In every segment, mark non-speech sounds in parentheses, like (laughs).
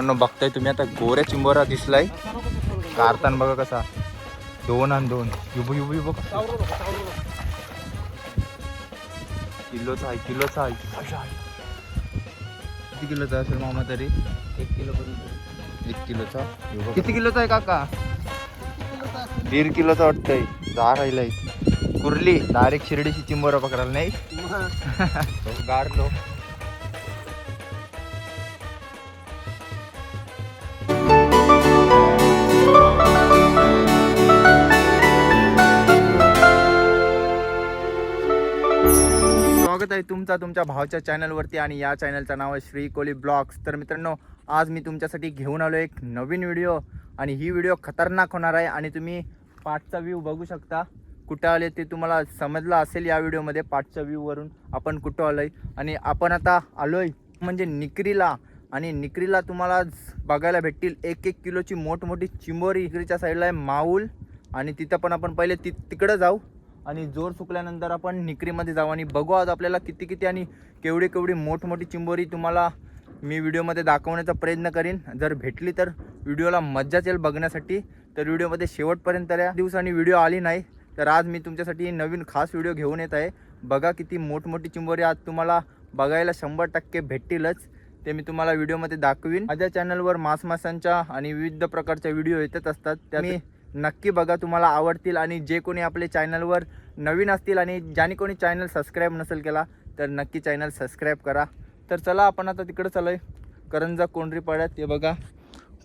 मित्रांनो बघताय तुम्ही आता गोऱ्या चिंबोरा दिसलाय. कारतान बघा कसा. दोन आणि दोन. युबू युबू युबू किलोचा आहे किलोचा आहे. किती किलोचा असेल मामा तरी? एक किलो एक किलोचा? किती किलोचा आहे काका? दीड किलोचा वाटतंय. दहा राहिलाय. कुर्ली डायरेक्ट शिर्डीची चिंबोरा पकडायला नाही? (laughs) गारलो स्वागत आहे तुमचा तुमच्या भावाच्या चॅनलवरती आणि या चॅनलचं नाव आहे श्री कोली ब्लॉग्स. तर मित्रांनो आज मी तुमच्यासाठी घेऊन आलो एक नवीन व्हिडिओ आणि ही व्हिडिओ खतरनाक होणार आहे आणि तुम्ही पाठचा व्ह्यू बघू शकता. कुठं आले ते तुम्हाला समजलं असेल या व्हिडिओमध्ये पाठच्या व्ह्यूवरून आपण कुठं आलो आहे आणि आपण आता आलो आहे म्हणजे निकरीला आणि निकरीला तुम्हाला बघायला भेटतील एक एक किलोची मोठमोठी चिंबोरी. निकरीच्या साईडला आहे माऊल आणि तिथं पण आपण पहिले ति तिकडं जाऊ. आणि जोर सुकल्यानंतर आपण निकरीमध्ये जाऊ आणि बघू आज आपल्याला किती किती आणि केवढी केवढी मोठमोठी चिंबोरी तुम्हाला मी व्हिडिओमध्ये दाखवण्याचा प्रयत्न करीन. जर भेटली तर व्हिडिओला मज्जाच येईल बघण्यासाठी. तर व्हिडिओमध्ये शेवटपर्यंत या दिवसांनी व्हिडिओ आली नाही तर आज मी तुमच्यासाठी नवीन खास व्हिडिओ घेऊन येत आहे. बघा किती मोठमोठी चिंबोरी आज तुम्हाला बघायला शंभर टक्के भेटतीलच. ते मी तुम्हाला व्हिडिओमध्ये दाखवीन. माझ्या चॅनलवर मासमासांच्या आणि विविध प्रकारच्या व्हिडिओ येतच असतात. त्या मी नक्की बघा तुम्हाला आवडतील आणि जे कोणी आपले चॅनलवर नवीन असतील आणि ज्याने कोणी चॅनल सबस्क्राईब नसेल केला तर नक्की चॅनल सबस्क्राईब करा. तर चला आपण आता तिकडं चालू आहे करंजा कोंडरी पाड्यात ते बघा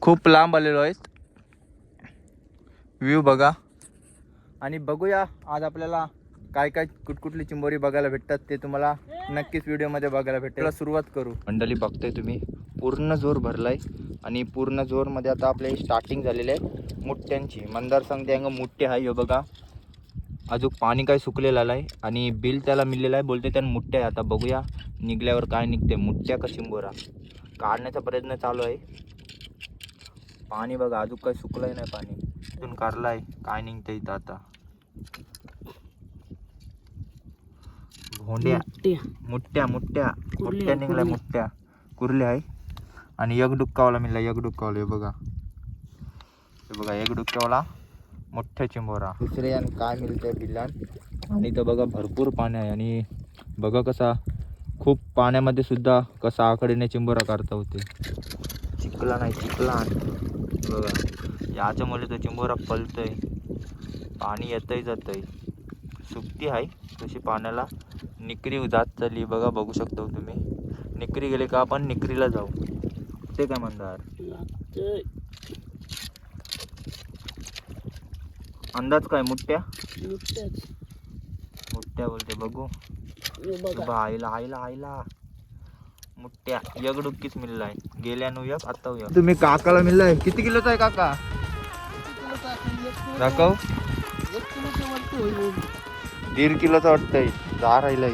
खूप लांब आलेलो आहेत. व्ह्यू बघा. आणि बघूया आज आपल्याला काय काय कुठकुठली चिंबोरी बघायला भेटतात ते तुम्हाला नक्कीच व्हिडिओमध्ये बघायला भेटेल. सुरुवात करू. मंडळी बघताय तुम्ही. पूर्ण जोर भरलाय. आणि पूर्ण जोरमध्ये आता आपले स्टार्टिंग झालेले आहे मुठ्यांची मंदार सांगते अंग मुठ्ठे आहे ह्यो बघा. अजून पाणी काय सुकलेलं आहे आणि बिल त्याला मिळलेलं आहे. बोलते त्यानं मुठ्या आहे. आता बघूया निघल्यावर काय निघते मुठ्या का चिंबोरा काढण्याचा प्रयत्न चालू आहे. पाणी बघा अजून काय सुकलंय नाही पाणी. इथून काढलाय. काय निघतं इथं आता? भोंड्या. कुर्ली मुठ्या आहे, निघल्या कुर्ली. मुठ्या कुर्ले आहे. आणि एक डुक्कावाला मिळला एक डुक्कावाला हे बघा. हे बघा एक डुक्क्यावाला मोठ्या चिंबोरा. दुसरे यान काय मिळतंय बिल्ला आणि तो बघा भरपूर पाणी आहे. आणि बघा कसा खूप पाण्यामध्ये सुद्धा कसा आकडेने चिंबोरा काढता होते. चिखला नाही चिखला बघा याच्यामुळे तो चिंबोरा पलतोय पाणी येतंय जातंय. सुकती आहे तशी पाण्याला निकरी जात चालली. बघा बघू शकतो हो तुम्ही. निकरी गेले का आपण? निकरीला जाऊ. ते काय म्हणणार अंदाज काय? मुठ्या मुठ्या बोलते बघू. बा आईला आईला आईला. मुठ्या यग डुक्कीच मिळलाय. गेल्या नु यग आता यग तुम्ही काकाला मिळलाय? किती किलोचा आहे काका? दाखव. दीड किलोचा वाटतंय. दहा राहिलाय.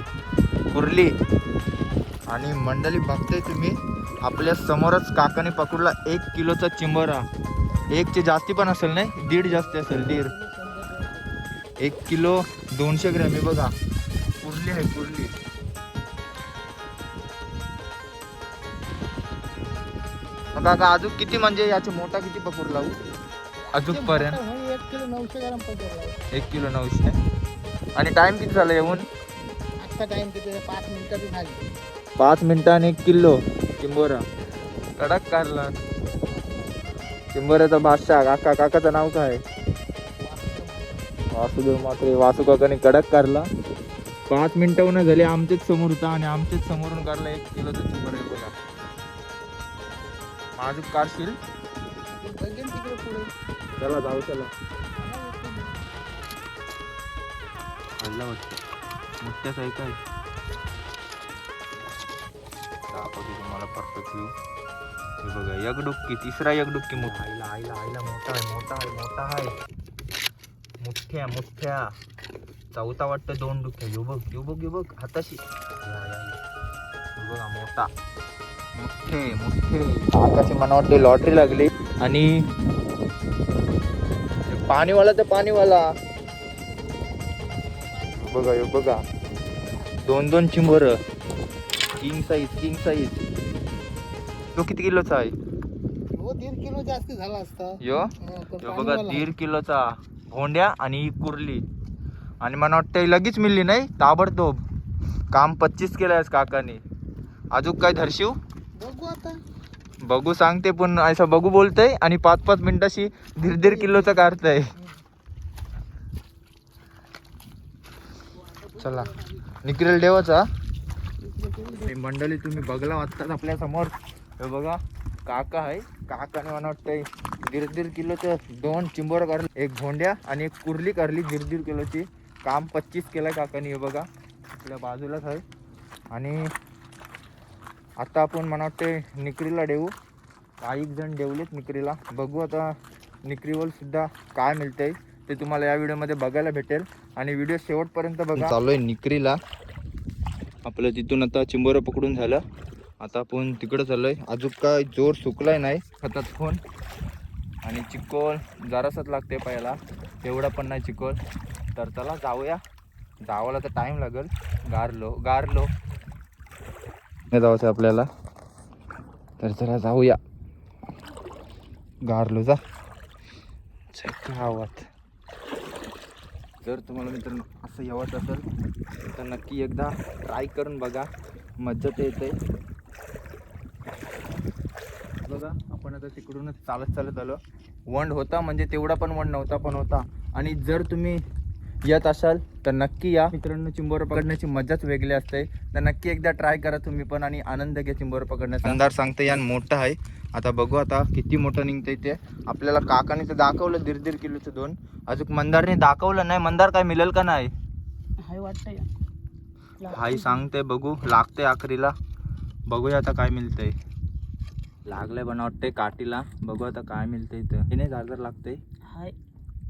कुर्ली. आणि मंडळी बघताय तुम्ही? आपल्या समोरच काकाने पकडला एक किलोचा चिंबोरा. एकचे जास्ती पण असेल नाही? दीड जास्ती असेल दीड. एक किलो दोनशे ग्रॅम आहे बघा. कुर्ली आहे कुर्ली. मग काका अजून किती म्हणजे याचे मोठा किती पकडला हो? अजून पर्यंत एक किलो नऊशे ग्राम पकडला. एक किलो नऊशे. आणि टाइम किती झाला येऊन? आजचा टाइम किती? पाच मिनिटांनी एक किलो. चिंबोरा कडक कारला. चिंबोऱ्याचा बादशाह काका काकाचं नाव काय? वासुदेव मात्रे वासू काकाने कडक कारला. पाच मिनिटं झाले आमचेच समोर होता आणि आमचेच समोरून कारला एक किलोचा चिंबोरा आहे बघा माझं कारशील चला जाऊ चला. हल्ला वाटतं. मोठ्याच आहे व्ह्यू हे बघा एक डुक्की तिसरा एक मोठा. आईला आईला आईला मोठा आहे मोठा आहे मोठा आहे. मुठ्या मुठ्या चौथा वाटतं दोन डुक्क्या यो बघ यो बघ यो बघ हाताशी. बघा मोठा. मोठे मोठे आकाशी मला वाटते लॉटरी लागली. आणि पाणीवाला तर पाणीवाला. बघा यो बघा. दोन दोन chamber. King size king size तो किती किलोचा आहे? हो दीड किलो जास्त झाला असता. यो? हा, पण यो पाणी बघा वाला. दीड किलोचा भोंड्या आणि ही कुर्ली. आणि मला वाटतं ही लगेच मिळली नाही? ताबडतोब. काम पच्चीस केलं आहेस काकानी. अजून काय धरशिव? बघू आता. बघू सांगते पण असं बघू बोलतय आणि पाच पाच मिनिटाशी दीड दीड किलोचं काढतंय. चला निकरेल देवाचा मंडळी तुम्ही बघला वाटतात आपल्यासमोर हे बघा काका आहे. काकाने मला वाटतंय दीड दीड किलोचं दोन चिंबोर करले एक भोंड्या आणि एक कुर्ली करली दीड दीड किलोची. काम पच्चीस केलं काकाने हे बघा. आपल्या बाजूलाच आहे. आणि आता आपण मला वाटते निकरीला देऊ. काही जण देवलेत निकरीला. बघू आता निकरीवर सुद्धा काय मिळतंय. ते तुम्हाला या व्हिडिओमध्ये बघायला भेटेल. आणि व्हिडिओ शेवटपर्यंत बघा. चालू आहे निकरीला. आपलं तिथून आता चिंबोरं पकडून झालं. आता आपण तिकडं चाललोय. अजून काय जोर सुकलाय नाही खतात फोन आणि चिकोल जरासच लागते पायाला. एवढा पण नाही चिकोल तर चला जाऊया. जावायला तर टाईम लागेल. गारलो गारलो. नाही जायचं आपल्याला. तर चला जाऊया. गारलो जा. गावात जर तुम्हाला मित्रांनो असं यावंच असेल तर नक्की एकदा ट्राय करून बघा. मज्जा येते. बघा आपण आता तिकडूनच चालत चालत आलो. वंड होता म्हणजे तेवढा पण वंड नव्हता पण होता. आणि जर तुम्ही येत असाल तर नक्की या. मित्रांनो चिंबोर पकडण्याची मजाच वेगळी असते. तर नक्की एकदा ट्राय करा तुम्ही पण आणि आनंद घ्या चिंबोर पकडण्याचा. अंधार सांगते यान मोठं आहे. आता बघू आता किती मोठं निघतंय ते. आपल्याला काकाने तर दाखवलं दीड दीड किलोचं दोन. अजून मंदारने दाखवलं नाही. मंदार काय मिळेल का नाही? हाय वाटतंय. हाई सांगते बघू. लागते आखरीला. बघूया आता काय मिळतंय. लागलंय पण वाटतंय काठीला. बघू आता काय मिळतंय इथं. हे नाही झालं हाय.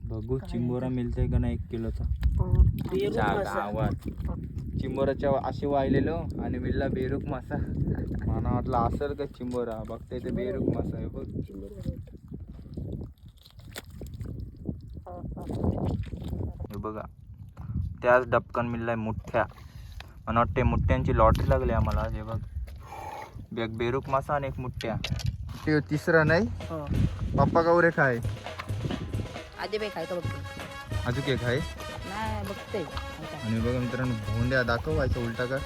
बघू चिंबोरा मिळतंय का नाही एक किलोचा? मासा. गावात चिंबोराच्या असे वाहिलेलो आणि मिल्ला बेरूक मासा. मला वाटलं असेल का चिंबोरा? बघता इथे बेरूक मासा आहे बघ. हे बघा. त्याच डबकन मिळलाय मुठ्या मला वाटते मुठ्यांची लॉटरी लागली आम्हाला. हे बघ. एक बेरूक मासा आणि एक मुठ्या ते तिसरा नाही? हो. पप्पा का उरे खाय? आधी बाई खायचं बघतो अजून एक आहे नाही बघते. आणि बघा मित्रांनो भोंड्या दाखवायचा उलटा का?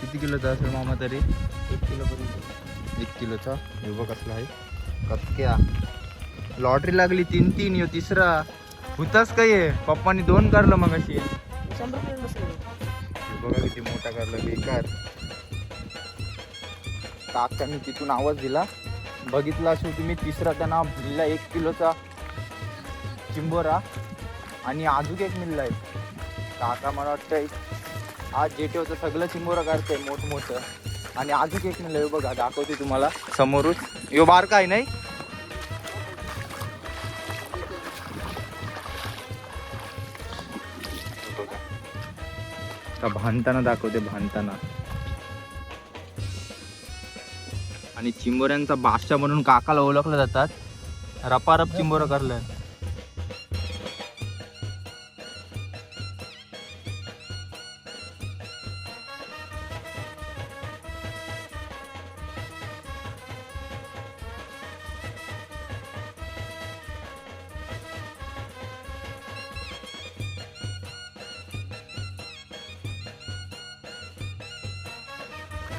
किती किलोचा असेल मामा तरी? एक किलो पर्यंत एक किलोचा? हे बघ कसला आहे. कचक्या लॉटरी लागली तीन तीन यो तिसरा. होताच काय आहे पप्पानी दोन करलं मग अशी शंभर किलो बसले. बघा किती मोठा करला बेकार. काकांनी तिथून आवाज दिला. बघितला असेल तुम्ही तिसरा त्यांना दिला एक किलोचा चिंबोरा आणि अजून एक मिळलाय काका मला वाटतंय आज जे होतं सगळं चिंबोरा काढतंय मोठमोठं. आणि अजून एक मिळलंय बघा दाखवते तुम्हाला समोरूच. यो बार काय नाही? का भांडताना दाखवते भांडताना आणि चिंबोऱ्यांचा बादशाह म्हणून काकाला ओळखलं जातात. रपारप चिंबोरं करलं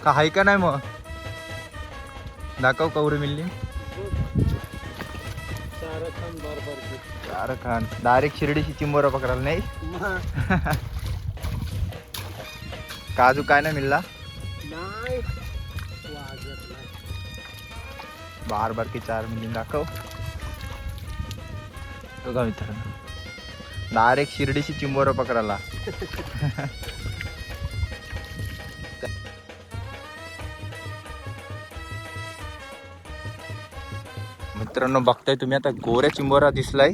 का हाय का नाही मग? दाखव कवरी मिल्ली. चार खान डायरेक्ट शिर्डीची चिंबोरा पकडायला नाही? (laughs) काजू काय नाही मिळला बार बार की चार मिली दाखव. बघा मित्रांनो. डायरेक्ट शिर्डीची चिंबोरा पकडायला. (laughs) मित्रांनो बघताय तुम्ही आता गोऱ्या चिंबोरा दिसलाय.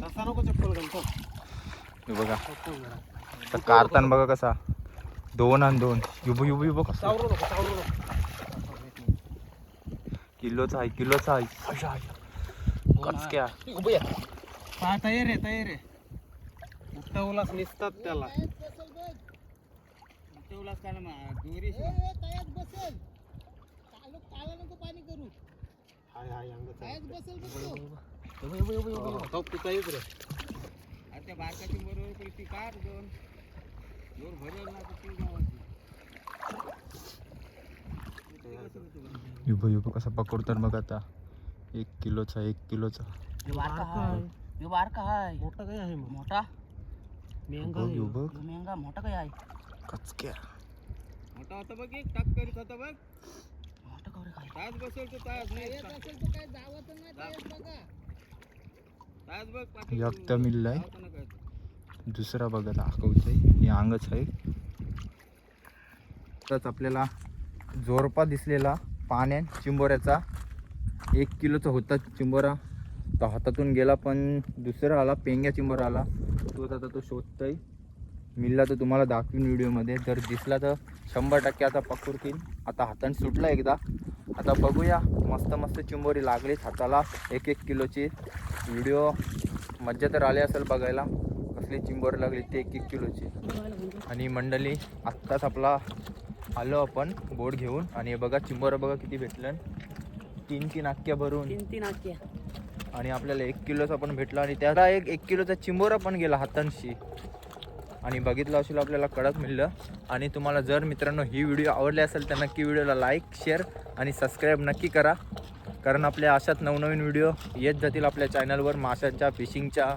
हे बघा. तर कारतान बघा कसा. दोन आणि दोन. युब युब युब कसा किलोचा आहे किलोचा आहे. कचक्या. हा तयार आहे तयार आहे. उठवलाच निसतात त्याला. उठवलाच का दोरी हाय हाय अंगात आहे. बसेल बघ तो. हो, तिथं येत रे. आता त्या बारकाची बरोबर पैकी काढ दोन. जोर भरेल ना तर ती गावाची. युब युब कसा पकडतात बघ आता. एक किलोचा एक किलोचा. बारका यो बारका हाय. मोठा काय आहे मग? मोठा? मेंगा बघ आहे. युब यो मेंगा मोठा काय आहे? कचक्या. मोठा होता बघ एक टाक करीत होता बघ. मोठा कवरे काय तास बसेल तो तास नाही. असेल तो काय जावत नाही बघा. तास बघ एकटा जावत काय. दुसरा बघा दाखवतोय. हे अंगच आहे. तरच आपल्याला जोरपा दिसलेला पाण्यात चिंबोऱ्याचा. एक किलोचा होता चिंबोरा. तो हातातून गेला पण दुसरा आला पेंग्या चिंबोरा आला तोच आता तो शोधतोय. मिळला तर तुम्हाला दाखवीन व्हिडिओमध्ये जर दिसला तर शंभर टक्के आता पकडतील आता हाताने सुटला एकदा. आता बघूया मस्त मस्त चिंबोरी लागलीच हाताला. एक एक किलोची व्हिडिओ मज्जा तर आली असेल बघायला. कसली चिंबोरी लागली ते एक एक किलोची. आणि मंडळी आत्ताच आपला आलो आपण बोट घेऊन. आणि बघा चिंबोरं बघा किती भेटलं. तीन तीन आख्या भरून. तीन तीन आख्या. आणि आपल्याला एक किलोचा पण भेटला. आणि त्याला एक एक किलोचा चिंबोरा पण गेला हातांशी. आणि बघितलं असेल आपल्याला कडक मिळलं. आणि तुम्हाला जर मित्रांनो ही व्हिडिओ आवडली असेल तर नक्की व्हिडिओला लाईक शेअर आणि सबस्क्राईब नक्की करा. कारण आपल्या अशात नवनवीन व्हिडिओ येत जातील आपल्या चॅनलवर माशांच्या फिशिंगच्या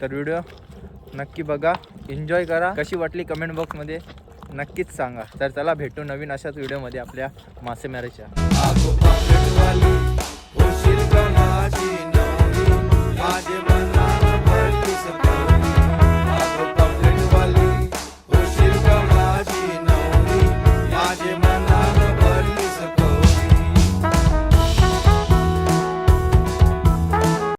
तर व्हिडिओ नक्की बघा एन्जॉय करा. कशी वाटली कमेंट बॉक्समध्ये नक्कीच सांगा. तर चला भेटू नवीन अशाच व्हिडिओमध्ये आपल्या मासेमारीच्या